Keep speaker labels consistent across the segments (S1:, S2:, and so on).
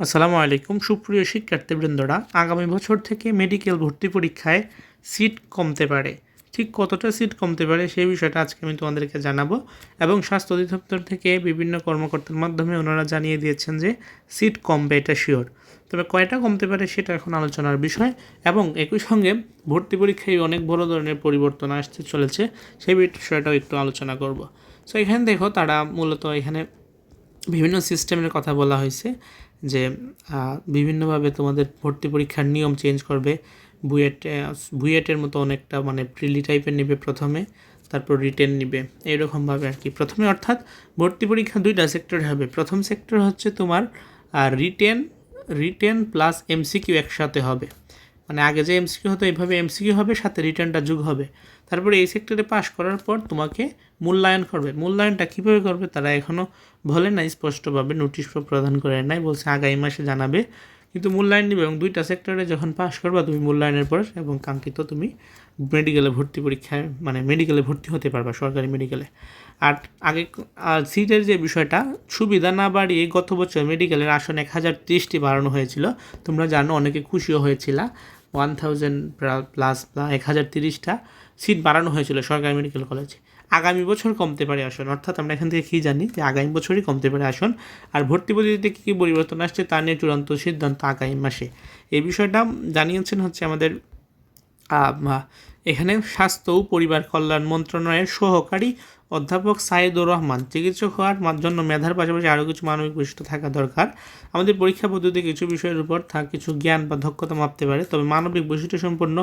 S1: আসসালামু আলাইকুম, সুপ্রিয় শিক্ষার্থীবৃন্দরা। আগামী বছর থেকে মেডিকেল ভর্তি পরীক্ষায় সিট কমতে পারে। ঠিক কতটা সিট কমতে পারে সেই বিষয়টা আজকে আমি তোমাদেরকে জানাব এবং স্বাস্থ্য অধিদপ্তর থেকে বিভিন্ন কর্মকর্তার মাধ্যমে ওনারা জানিয়ে দিয়েছেন যে সিট কমবে, এটা শিওর তবে কয়টা কমতে পারে সেটা এখন আলোচনার বিষয় এবং একই সঙ্গে ভর্তি পরীক্ষায় অনেক বড় ধরনের পরিবর্তন আসতে চলেছে সেই বিষয়টাও একটু আলোচনা করব। সো এখানে দেখো তারা মূলত এখানে বিভিন্ন সিস্টেমের কথা বলা হয়েছে। যে বিভিন্নভাবে তোমাদের ভর্তি পরীক্ষার নিয়ম চেঞ্জ করবে। বুয়েট বুয়েটের মতো অনেকটা মানে প্রিলি টাইপের নেবে প্রথমে, তারপর রিটেন নিবে। এরকমভাবে আর কি। প্রথমে অর্থাৎ ভর্তি পরীক্ষা দুইটা সেক্টরে হবে। প্রথম সেক্টর হচ্ছে তোমার রিটেন রিটেন প্লাস এমসিকিউ একসাথে হবে। মানে আগে যে এমসিকিউ হতো এইভাবে এমসিকিউ হবে, সাথে রিটার্নটা যোগ হবে। তারপরে এই সেক্টরে পাশ করার পর তোমাকে মূল্যায়ন করবে। মূল্যায়নটা কীভাবে করবে তারা এখনও বলে নাই, স্পষ্টভাবে নোটিশ প্রদান করে নাই, বলছে আগামী মাসে জানাবে। কিন্তু মূল্যায়ন নিবে এবং দুইটা সেক্টরে যখন পাশ করবা, তুমি মূল্যায়নের পর এবং কাঙ্ক্ষিত তুমি মেডিকেলে ভর্তি পরীক্ষায় মানে মেডিকেলে ভর্তি হতে পারবা, সরকারি মেডিকেলে আর আগে আর সিটের যে বিষয়টা, সুবিধা না বাড়িয়ে গত বছর মেডিকেলের আসন এক হাজার ত্রিশটি বাড়ানো হয়েছিল। তোমরা জানো, অনেকে খুশিও হয়েছিলা। ওয়ান থাউজেন্ড প্লাস এক হাজার তিরিশটা সিট বাড়ানো হয়েছিল সরকারি মেডিকেল কলেজে আগামী বছর কমতে পারে আসন। অর্থাৎ আমরা এখান থেকে কী জানি যে আগামী বছরই কমতে পারে আসন। আর ভর্তি পদ্ধতিতে কী কী পরিবর্তন আসছে তা নিয়ে চূড়ান্ত সিদ্ধান্ত আগামী মাসে। এই বিষয়টা জানিয়েছেন হচ্ছে আমাদের এখানে স্বাস্থ্য ও পরিবার কল্যাণ মন্ত্রণালয়ের সহকারী অধ্যাপক সাইদুর রহমান, চিকিৎসক হওয়ার জন্য মেধার পাশাপাশি আরও কিছু মানবিক বৈশিষ্ট্য থাকা দরকার। আমাদের পরীক্ষা পদ্ধতি কিছু বিষয়ের উপর তা কিছু জ্ঞান বা দক্ষতা মাপতে পারে, তবে মানবিক বৈশিষ্ট্য সম্পন্ন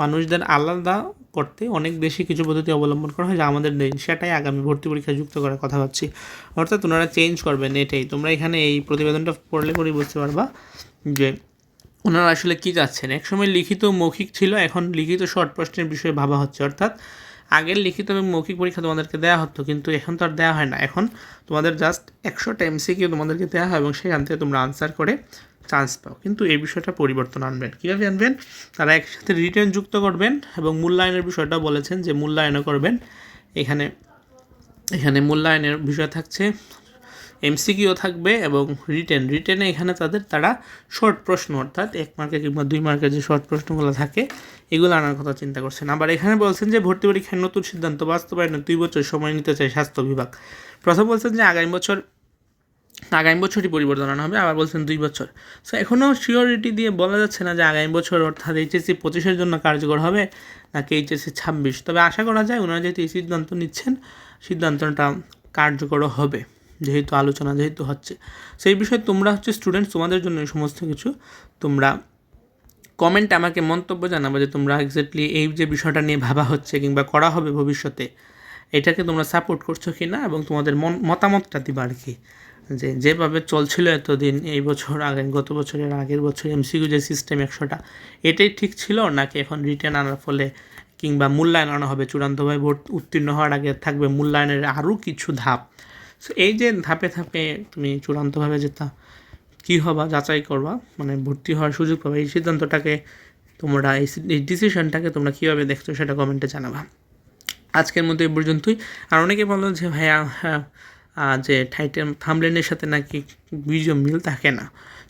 S1: মানুষদের আলাদা করতে অনেক বেশি কিছু পদ্ধতি অবলম্বন করা হয়, যা আমাদের নেই। সেটাই আগামী ভর্তি পরীক্ষায় যুক্ত করার কথা ভাবছি। অর্থাৎ ওনারা চেঞ্জ করবেন, এটাই। তোমরা এখানে এই প্রতিবেদনটা পড়লে পরেই বুঝতে পারবা যে ওনারা আসলে কী যাচ্ছেন? একসময় লিখিত মৌখিক ছিল, এখন লিখিত শর্ট প্রশ্নের বিষয়ে ভাবা হচ্ছে, অর্থাৎ আগের লিখিত এবং মৌখিক পরীক্ষা তোমাদেরকে দেওয়া হতো, কিন্তু এখন তো আর দেওয়া হয় না। এখন তোমাদের জাস্ট একশোটা এমসিকিউ তোমাদেরকে দেওয়া হয় এবং সেখান থেকে তোমরা আনসার করে চান্স পাও। কিন্তু এই বিষয়টা পরিবর্তন আনবেন। কীভাবে আনবেন? তারা একসাথে রিটার্ন যুক্ত করবেন এবং মূল্যায়নের বিষয়টা বলেছেন যে মূল্যায়নও করবেন। এখানে এখানে মূল্যায়নের বিষয় থাকছে। এমসিকিউ থাকবে এবং রিটেন রিটেনে এখানে তাদের, তারা শর্ট প্রশ্ন অর্থাৎ এক মার্কের কিংবা দুই মার্কের যে শর্ট প্রশ্নগুলো থাকে, এগুলো আনার কথা চিন্তা করছেন। আবার এখানে বলছেন যে ভর্তি পরীক্ষায় নতুন সিদ্ধান্ত বাস্তবায়নে দুই বছর সময় নিতে চায় স্বাস্থ্য বিভাগ। প্রথম বলছেন যে আগামী বছর, আগামী বছরই পরিবর্তন আনা হবে, আবার বলছেন দুই বছর। সো এখনও শিওরিটি দিয়ে বলা যাচ্ছে না যে আগামী বছর অর্থাৎ এইচএসসি পঁচিশের জন্য কার্যকর হবে নাকি এইচএসসি ছাব্বিশ। তবে আশা করা যায়, ওনারা যেহেতু এই সিদ্ধান্ত নিচ্ছেন, সিদ্ধান্তটা কার্যকরও হবে। যেহেতু আলোচনা যেহেতু হচ্ছে। সেই বিষয়ে তোমরা হচ্ছে স্টুডেন্টস তোমাদের জন্য এই সমস্ত কিছু তোমরা কমেন্ট আমাকে মন্তব্য জানাবে যে তোমরা এক্স্যাক্টলি এই যে বিষয়টা নিয়ে ভাবা হচ্ছে কিংবা করা হবে ভবিষ্যতে, এটাকে তোমরা সাপোর্ট করছ কি না এবং তোমাদের মন মতামতটা দিবা আর কি। যে যেভাবে চলছিল এতদিন, এই বছর আগে গত বছরের আগের বছর এমসিকিউ যে সিস্টেম একশোটা, এটাই ঠিক ছিল নাকি এখন রিটার্ন আনার ফলে কিংবা মূল্যায়ন আনা হবে? চূড়ান্তভাবে ভোট উত্তীর্ণ হওয়ার আগে থাকবে মূল্যায়নের আরও কিছু ধাপ। সো এই যে ধাপে ধাপে তুমি চূড়ান্তভাবে যেটা কী হবা, যাচাই করবা মানে ভর্তি হওয়ার সুযোগ পাবে, এই সিদ্ধান্তটাকে তোমরা, এই ডিসিশনটাকে তোমরা কীভাবে দেখছ সেটা কমেন্টে জানাবা। আজকের মতো এই পর্যন্তই। আর অনেকে বলল যে, ভাইয়া হ্যাঁ যে টাইটেল থামলেনের সাথে নাকি ভিডিও মিল থাকে না।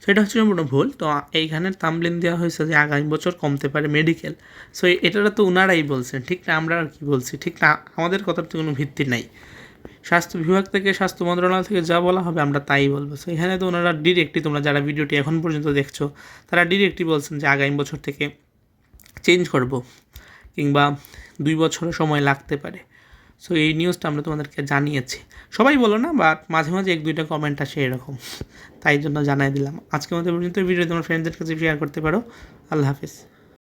S1: সেটা হচ্ছে সম্পূর্ণ ভুল। তো এইখানে থামলেন দেওয়া হয়েছে যে আগামী বছর কমতে পারে মেডিকেল সো এটা তো ওনারাই বলছেন। ঠিক না, আমরা আর কি বলছি? ঠিক না, আমাদের কথার তো কোনো ভিত্তি নাই। স্বাস্থ্য বিভাগ থেকে, স্বাস্থ্য মন্ত্রণালয় থেকে যা বলা হবে আমরা তাই বলব। সো এখানে তো ওনারা ডিরেক্টলি তোমরা যারা ভিডিওটি এখন পর্যন্ত দেখছ, তারা ডিরেক্টলি বলছেন যে আগামী বছর থেকে চেঞ্জ করব কিংবা দুই বছরও সময় লাগতে পারে। সো এই নিউজটা আমরা তোমাদেরকে জানিয়েছি। সবাই বলো না বাট মাঝে মাঝে এক দুইটা কমেন্ট আসে এরকম। তাই জন্য জানাই দিলাম। আজকে আমাদের পর্যন্ত ভিডিও তোমার ফ্রেন্ডদের কাছে শেয়ার করতে পারো। আল্লাহ হাফিজ।